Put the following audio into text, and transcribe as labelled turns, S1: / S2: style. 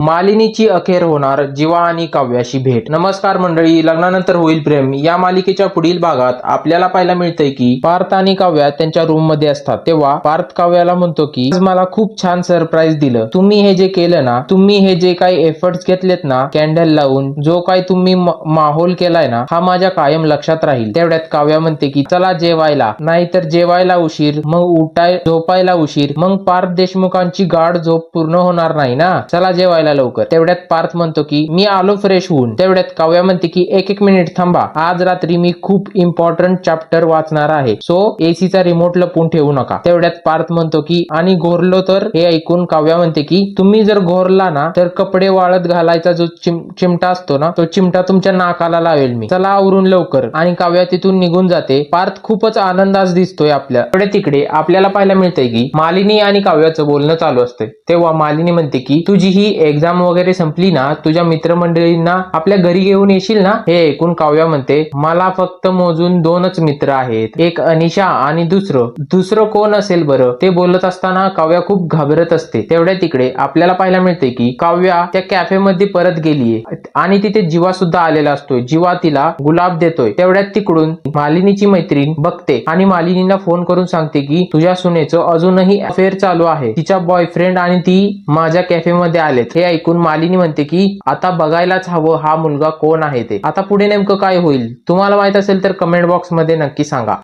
S1: मालिनीची अखेर होणार जीवा आणि काव्याशी भेट. नमस्कार मंडळी लग्नानंतर होईल प्रेम. या मालिकेच्या पुढील भागात आपल्याला पाहायला मिळतंय की पार्थ आणि काव्या त्यांच्या रूममध्ये असतात. तेव्हा पार्थ काव्याला म्हणतो की मला खूप छान सरप्राईज दिलं. तुम्ही हे जे केलं ना तुम्ही हे जे काही एफर्ट्स घेतलेत ना कॅन्डल लावून जो काही तुम्ही माहोल केलाय ना हा माझ्या कायम लक्षात राहील. तेवढ्यात काव्या म्हणते की चला जेवायला. नाहीतर जेवायला उशीर मग उठाय झोपायला उशीर मग पार्थ देशमुखांची गाढ झोप पूर्ण होणार नाही ना? चला जेवायला लवकर. तेवढ्यात पार्थ म्हणतो की मी आलो फ्रेश होऊन. तेवढ्यात काव्या म्हणते की एक एक मिनिट थांबा. आज रात्री मी खूप इम्पॉर्टंट चॅप्टर वाचणार आहे. सो एसीचा रिमोट लपून ठेवू नका. तेवढ्यात पार्थ म्हणतो की आणि घोरलो तर? हे ऐकून काव्या म्हणते की तुम्ही जर घोरला ना तर कपडे वाळत घालायचा जो चिम- चिमटा असतो ना तो चिमटा तुमच्या नाकाला लावेल मी. चला आवरून लवकर. आणि काव्या तिथून निघून जाते. पार्थ खूपच आनंदास दिसतोय आपल्या. पुढे तिकडे आपल्याला पाहायला मिळतंय की मालिनी आणि काव्याचं बोलणं चालू असते तेव्हा मालिनी म्हणते की तुझी ही एक एक्झाम वगैरे संपली ना तुझ्या मित्रमंडळींना आपल्या घरी घेऊन येशील ना? हे ऐकून काव्या म्हणते मला फक्त मोजून दोनच मित्र आहेत. एक अनिशा आणि दुसरं. दुसरं कोण असेल बरं? ते बोलत असताना काव्या खूप घाबरत असते. तेवढ्या तिकडे आपल्याला पाहायला मिळते की काव्या त्या कॅफेमध्ये परत गेलीये. आणि तिथे जीवा सुद्धा आलेला असतोय. जीवा तिला गुलाब देतोय. तेवढ्यात तिकडून मालिनीची मैत्रीण बघते आणि मालिनीला फोन करून सांगते की तुझ्या सुनेचं अजूनही अफेअर चालू आहे. तिचा बॉयफ्रेंड आणि ती माझ्या कॅफेमध्ये आलेत. हे ऐकून मालिनी म्हणते की आता बघायलाच हवं हा मुलगा कोण आहे ते. आता पुढे नेमकं काय होईल? तुम्हाला माहीत असेल तर कमेंट बॉक्समध्ये नक्की सांगा.